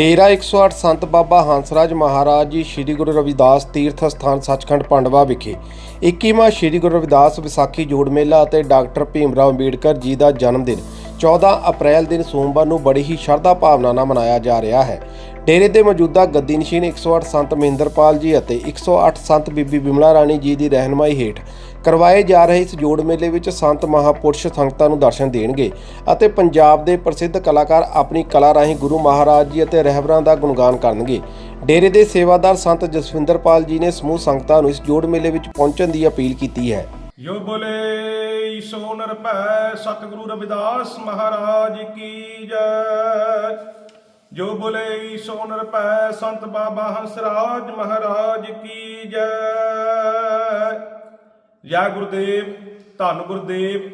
ਡੇਰਾ 108 ਸੰਤ ਬਾਬਾ ਹੰਸਰਾਜ ਮਹਾਰਾਜ ਜੀ ਸ੍ਰੀ ਗੁਰੂ ਰਵਿਦਾਸ ਤੀਰਥ ਸਥਾਨ ਸੱਚਖੰਡ ਪੰਡਵਾ ਵਿਖੇ 21ਵਾਂ ਸ੍ਰੀ ਗੁਰੂ ਰਵਿਦਾਸ ਵਿਸਾਖੀ ਜੋੜ ਮੇਲਾ ਅਤੇ ਡਾਕਟਰ ਭੀਮ ਰਾਓ ਅੰਬੇਡਕਰ ਜੀ ਦਾ ਜਨਮ ਦਿਨ 14 ਅਪ੍ਰੈਲ ਦਿਨ ਸੋਮਵਾਰ ਨੂੰ ਬੜੀ ਹੀ ਸ਼ਰਧਾ ਭਾਵਨਾ ਨਾਲ ਮਨਾਇਆ ਜਾ ਰਿਹਾ ਹੈ। ਡੇਰੇ ਦੇ ਮੌਜੂਦਾ ਗੱਦੀ ਨਸ਼ੀਨ 108 ਸੰਤ ਮਹਿੰਦਰਪਾਲ ਜੀ ਅਤੇ 108 ਸੰਤ ਬੀਬੀ ਬਿਮਲਾ ਰਾਣੀ ਜੀ ਦੀ ਰਹਿਨਮਾਈ ਹੇਠ ਕਰਵਾਏ ਜਾ ਰਹੇ ਇਸ ਜੋੜ ਮੇਲੇ ਵਿੱਚ ਸੰਤ ਮਹਾਪੁਰਸ਼ ਸੰਗਤਾਂ ਨੂੰ ਦਰਸ਼ਨ ਦੇਣਗੇ ਅਤੇ ਪੰਜਾਬ ਦੇ ਪ੍ਰਸਿੱਧ ਕਲਾਕਾਰ ਆਪਣੀ ਕਲਾ ਰਾਹੀਂ ਗੁਰੂ ਮਹਾਰਾਜ ਜੀ ਅਤੇ ਰਹਿਬਰਾਂ ਦਾ ਗੁਣਗਾਨ ਕਰਨਗੇ। ਡੇਰੇ ਦੇ ਸੇਵਾਦਾਰ ਸੰਤ ਜਸਵਿੰਦਰਪਾਲ ਜੀ ਨੇ ਸਮੂਹ ਸੰਗਤਾਂ ਨੂੰ ਇਸ ਜੋੜ ਮੇਲੇ ਵਿੱਚ ਪਹੁੰਚਣ ਦੀ ਅਪੀਲ ਕੀਤੀ ਹੈ। ਜੋ ਬੋਲੇ ਸੋ ਨਿਰਭੈ ਸਤਿਗੁਰੂ ਰਵਿਦਾਸ ਮਹਾਰਾਜ ਕੀ ਜੈ। ਜੋ ਬੋਲੇ ਸੋ ਨਿਰਭੈ ਸੰਤ ਬਾਬਾ ਹੰਸਰਾਜ ਮਹਾਰਾਜ ਕੀ ਜੈ। ਜੈ ਗੁਰਦੇਵ, ਧੰਨ ਗੁਰਦੇਵ,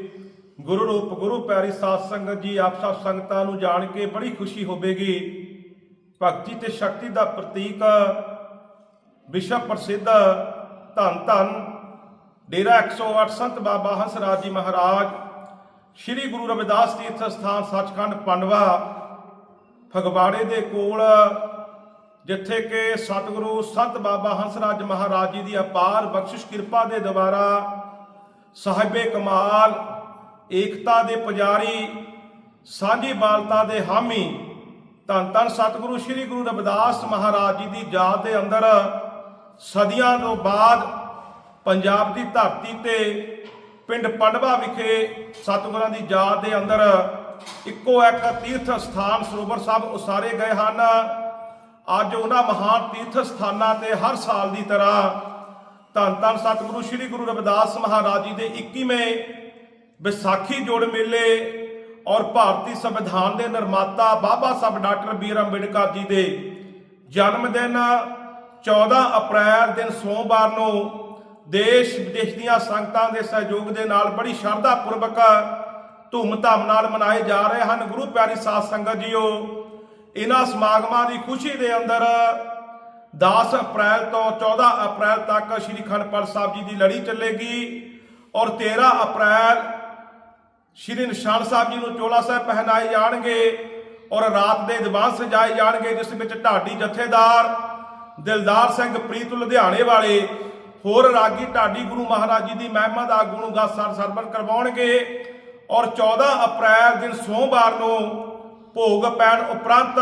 ਗੁਰੂ ਰੂਪ ਗੁਰੂ ਪਿਆਰੀ ਸਾਧ ਸੰਗਤ ਜੀ, ਆਪ ਸਭ ਸੰਗਤਾਂ ਨੂੰ ਜਾਣ ਕੇ ਬੜੀ ਖੁਸ਼ੀ ਹੋਵੇਗੀ। ਭਗਤੀ ਤੇ ਸ਼ਕਤੀ ਦਾ ਪ੍ਰਤੀਕ, ਵਿਸ਼ਵ ਪ੍ਰਸਿੱਧ, ਧੰਨ ਧੰਨ, ਡੇਰਾ 108 ਸੰਤ ਬਾਬਾ ਹੰਸਰਾਜ ਜੀ ਮਹਾਰਾਜ, ਸ੍ਰੀ ਗੁਰੂ ਰਵਿਦਾਸ ਤੀਰਥ ਸਥਾਨ ਸੱਚਖੰਡ ਪੰਡਵਾ ਫਗਵਾੜੇ ਦੇ ਕੋਲ, ਜਿੱਥੇ ਕਿ ਸਤਿਗੁਰੂ ਸੰਤ ਬਾਬਾ ਹੰਸਰਾਜ ਮਹਾਰਾਜ ਜੀ ਦੀ ਅਪਾਰ ਬਖਸ਼ਿਸ਼ ਕਿਰਪਾ ਦੇ ਦੁਆਰਾ ਸਾਹਿਬੇ ਕਮਾਲ, ਏਕਤਾ ਦੇ ਪੁਜਾਰੀ, ਸਾਂਝੀ ਬਾਲਤਾ ਦੇ ਹਾਮੀ, ਧੰਨ ਧੰਨ ਸਤਿਗੁਰੂ ਸ੍ਰੀ ਗੁਰੂ ਰਵਿਦਾਸ ਮਹਾਰਾਜ ਜੀ ਦੀ ਯਾਦ ਦੇ ਅੰਦਰ ਸਦੀਆਂ ਤੋਂ ਬਾਅਦ ਪੰਜਾਬ ਦੀ ਧਰਤੀ ਤੇ ਪਿੰਡ ਪੰਡਵਾ ਵਿਖੇ ਸਤਿਗੁਰਾਂ ਦੀ ਯਾਦ ਦੇ ਅੰਦਰ ਇੱਕੋ ਇੱਕ ਤੀਰਥ ਸਥਾਨ ਸਰੋਵਰ ਸਾਹਿਬ ਉਸਾਰੇ ਗਏ ਹਨ। ਅੱਜ ਉਹਨਾਂ ਮਹਾਨ ਤੀਰਥ ਸਥਾਨਾਂ ਤੇ ਹਰ ਸਾਲ ਦੀ ਤਰ੍ਹਾਂ ਧੰਨ ਧੰਨ ਸਤਿਗੁਰੂ ਸ੍ਰੀ ਗੁਰੂ ਰਵਿਦਾਸ ਮਹਾਰਾਜ ਜੀ ਦੇ 21ਵੇਂ ਵਿਸਾਖੀ ਜੋੜ ਮੇਲੇ ਔਰ ਭਾਰਤੀ ਸੰਵਿਧਾਨ ਦੇ ਨਿਰਮਾਤਾ ਬਾਬਾ ਸਾਹਿਬ ਡਾਕਟਰ ਬੀਰ ਅੰਬੇਡਕਰ ਜੀ ਦੇ ਜਨਮ ਦਿਨ 14 ਅਪ੍ਰੈਲ ਦਿਨ ਸੋਮਵਾਰ ਨੂੰ ਦੇਸ਼ ਵਿਦੇਸ਼ ਦੀਆਂ ਸੰਗਤਾਂ ਦੇ ਸਹਿਯੋਗ ਦੇ ਨਾਲ ਬੜੀ ਸ਼ਰਧਾ ਪੂਰਵਕ ਧੂਮ-ਧਾਮ ਨਾਲ ਮਨਾਏ ਜਾ ਰਹੇ ਹਨ। ਗੁਰੂ ਪਿਆਰੀ ਸਾਧ ਸੰਗਤ ਜੀਓ, ਇਹਨਾਂ ਸਮਾਗਮਾਂ ਦੀ ਖੁਸ਼ੀ ਦੇ ਅੰਦਰ 10 ਅਪ੍ਰੈਲ ਤੋਂ 14 ਅਪ੍ਰੈਲ ਤੱਕ ਸ੍ਰੀ ਖੰਡ ਸਾਹਿਬ ਜੀ ਦੀ ਲੜੀ ਚੱਲੇਗੀ ਔਰ 13 ਅਪ੍ਰੈਲ ਸ਼੍ਰੀ ਨਿਸ਼ਾਨ ਸਾਹਿਬ ਜੀ ਨੂੰ ਚੋਲਾ ਸਾਹਿਬ ਪਹਿਨਾਏ ਜਾਣਗੇ ਔਰ ਰਾਤ ਦੇ ਦੀਵਾਨ ਸਜਾਏ ਜਾਣਗੇ, ਜਿਸ ਵਿੱਚ ਢਾਡੀ ਜਥੇਦਾਰ ਦਿਲਦਾਰ ਸਿੰਘ ਪ੍ਰੀਤ ਲੁਧਿਆਣੇ ਵਾਲੇ ਹੋਰ ਰਾਗੀ ਢਾਡੀ ਗੁਰੂ ਮਹਾਰਾਜ ਜੀ ਦੀ ਮਹਿਮਾ ਦਾ ਗੁਣ ਗਾਸਰ ਸਰਵਣ ਕਰਵਾਉਣਗੇ। ਔਰ 14 ਅਪ੍ਰੈਲ ਦਿਨ ਸੋਮਵਾਰ ਨੂੰ ਭੋਗ ਪੈਣ ਉਪਰੰਤ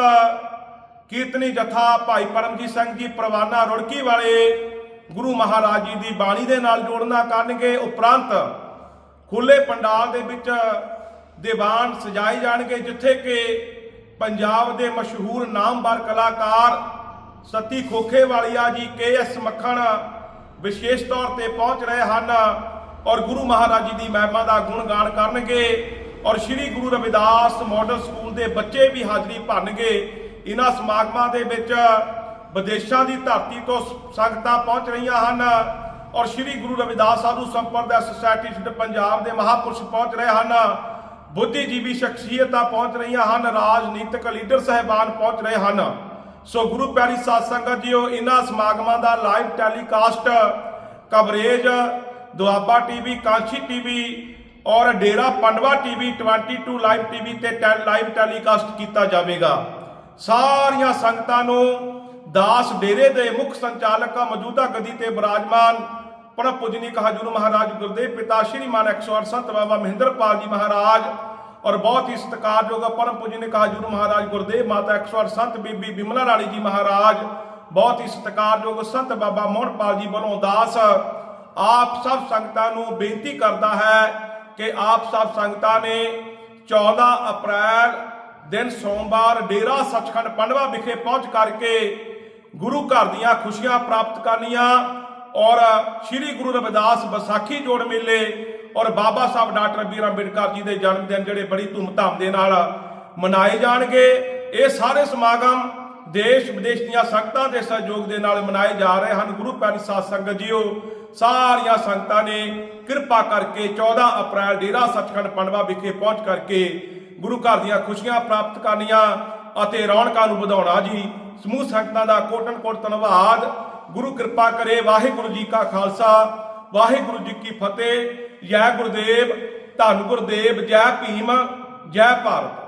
ਕੀਰਤਨੀ ਜਥਾ ਭਾਈ ਪਰਮਜੀਤ ਸਿੰਘ ਜੀ ਪ੍ਰਵਾਨਾ ਰੁੜਕੀ ਵਾਲੇ ਗੁਰੂ ਮਹਾਰਾਜ ਜੀ ਦੀ ਬਾਣੀ ਦੇ ਨਾਲ ਜੋੜਨਾ ਕਰਨਗੇ। ਉਪਰੰਤ ਖੁੱਲੇ ਪੰਡਾਲ ਦੇ ਵਿੱਚ ਦੀਵਾਨ ਸਜਾਏ ਜਾਣਗੇ, ਜਿੱਥੇ ਕਿ ਪੰਜਾਬ ਦੇ ਮਸ਼ਹੂਰ ਨਾਮਵਰ ਕਲਾਕਾਰ ਸਤੀ ਖੋਖੇ ਵਾਲੀਆ ਜੀ ਕੇ ਐਸ ਮੱਖਣ ਵਿਸ਼ੇਸ਼ ਤੌਰ ਤੇ ਪਹੁੰਚ ਰਹੇ ਹਨ। ਔਰ ਗੁਰੂ ਮਹਾਰਾਜ ਜੀ ਦੀ ਮਹਿਮਾ ਦਾ ਗੁਣਗਾਨ ਕਰਨਗੇ ਔਰ ਸ੍ਰੀ ਗੁਰੂ ਰਵਿਦਾਸ ਮਾਡਲ ਸਕੂਲ ਦੇ ਬੱਚੇ ਵੀ ਹਾਜ਼ਰੀ ਭਰਨਗੇ। ਇਹਨਾਂ ਸਮਾਗਮਾਂ ਦੇ ਵਿੱਚ ਵਿਦੇਸ਼ਾਂ ਦੀ ਧਰਤੀ ਤੋਂ ਸੰਗਤਾਂ ਪਹੁੰਚ ਰਹੀਆਂ ਹਨ ਔਰ ਸ੍ਰੀ ਗੁਰੂ ਰਵਿਦਾਸ ਸਾਧੂ ਸੰਪਰਦਾ ਸੁਸਾਇਟੀ ਸਿੱਧ ਪੰਜਾਬ ਦੇ ਮਹਾਪੁਰਸ਼ ਪਹੁੰਚ ਰਹੇ ਹਨ। ਬੁੱਧੀਜੀਵੀ ਸ਼ਖਸੀਅਤਾਂ ਪਹੁੰਚ ਰਹੀਆਂ ਹਨ, ਰਾਜਨੀਤਿਕ ਲੀਡਰ ਸਹਿਬਾਨ ਪਹੁੰਚ ਰਹੇ ਹਨ। ਸੋ ਗੁਰੂ ਪਿਆਰੀ ਸਾਧ ਸੰਗਤ ਜੀਓ, ਇਹਨਾਂ ਸਮਾਗਮਾਂ ਦਾ live telecast coverage Doaba TV Kanshi TV ਔਰ Dera Pandwa TV 22 live TV ਤੇ ਲਾਈਵ ਟੈਲੀਕਾਸਟ ਕੀਤਾ ਜਾਵੇਗਾ। ਸਾਰੀਆਂ ਸੰਗਤਾਂ ਨੂੰ ਦਾਸ ਡੇਰੇ ਦੇ ਮੁੱਖ ਸੰਚਾਲਕ ਮੌਜੂਦਾ ਗਦੀ ਤੇ ਬਿਰਾਜਮਾਨ ਪਰਮ ਪੂਜਨੀਕ ਹਜੂਰ ਮਹਾਰਾਜ ਗੁਰਦੇਵ ਪਿਤਾ ਸ਼੍ਰੀਮਾਨ 108 ਸੰਤ ਬਾਬਾ ਮਹਿੰਦਰਪਾਲ ਜੀ ਮਹਾਰਾਜ ਔਰ ਬਹੁਤ ਹੀ ਸਤਿਕਾਰਯੋਗ ਪਰਮ ਪੂਜਨੀਕ ਹਜੂਰ ਮਹਾਰਾਜ ਗੁਰਦੇਵ ਮਾਤਾ 108 ਸੰਤ ਬੀਬੀ ਬਿਮਲਾ ਰਾਣੀ ਜੀ ਮਹਾਰਾਜ, ਬਹੁਤ ਹੀ ਸਤਿਕਾਰਯੋਗ ਸੰਤ ਬਾਬਾ ਮੋਹਨਪਾਲ ਜੀ ਵੱਲੋਂ ਦਾਸ ਆਪ ਸਭ ਸੰਗਤਾਂ ਨੂੰ ਬੇਨਤੀ ਕਰਦਾ ਹੈ ਕਿ ਆਪ ਸਭ ਸੰਗਤਾਂ ਨੇ 14 ਅਪ੍ਰੈਲ ਦਿਨ ਸੋਮਵਾਰ ਡੇਰਾ ਸੱਚਖੰਡ ਪੰਡਵਾ ਵਿਖੇ ਪਹੁੰਚ ਕਰਕੇ ਗੁਰੂ ਘਰ ਦੀਆਂ ਖੁਸ਼ੀਆਂ ਪ੍ਰਾਪਤ ਕਰਨੀਆਂ ਔਰ ਸ੍ਰੀ ਗੁਰੂ ਰਵਿਦਾਸ ਵਿਸਾਖੀ ਜੋੜ ਮੇਲੇ ਔਰ ਬਾਬਾ ਸਾਹਿਬ ਡਾਕਟਰ ਬੀਰ ਅੰਬੇਡਕਰ ਜੀ ਦੇ ਜਨਮ ਦਿਨ ਜਿਹੜੇ ਬੜੀ ਧੂਮਧਾਮ ਦੇ ਨਾਲ ਮਨਾਏ ਜਾਣਗੇ। ਇਹ ਸਾਰੇ ਸਮਾਗਮ ਦੇਸ਼ ਵਿਦੇਸ਼ ਦੀਆਂ ਸੰਗਤਾਂ ਦੇ ਸਹਿਯੋਗ ਦੇ ਨਾਲ ਮਨਾਏ ਜਾ ਰਹੇ ਹਨ। ਗੁਰੂ ਪਿਆਰੀ ਸਾਧ ਸੰਗਤ ਜੀਓ, ਸਾਰੀਆਂ ਸੰਗਤਾਂ ਨੇ ਕਿਰਪਾ ਕਰਕੇ 14 ਅਪ੍ਰੈਲ ਡੇਰਾ ਸੱਚਖੰਡ ਪੰਡਵਾ ਵਿਖੇ ਪਹੁੰਚ ਕਰਕੇ ਗੁਰੂ ਘਰ ਦੀਆਂ ਖੁਸ਼ੀਆਂ ਪ੍ਰਾਪਤ ਕਰਨੀਆਂ ਅਤੇ ਰੌਣਕਾਂ ਨੂੰ ਵਧਾਉਣਾ ਜੀ। ਸਮੂਹ ਸੰਗਤਾਂ ਦਾ ਕੋਟਨ ਕੋਟ ਧੰਨਵਾਦ। ਗੁਰੂ ਕਿਰਪਾ ਕਰੇ। ਵਾਹਿਗੁਰੂ ਜੀ ਕਾ ਖਾਲਸਾ। ਵਾਹਿਗੁਰੂ ਜੀ ਕੀ ਫਤਿਹ। ਜੈ ਗੁਰਦੇਵ। ਧੰਨ ਗੁਰਦੇਵ। ਜੈ ਭੀਮ। ਜੈ ਭਾਰਤ।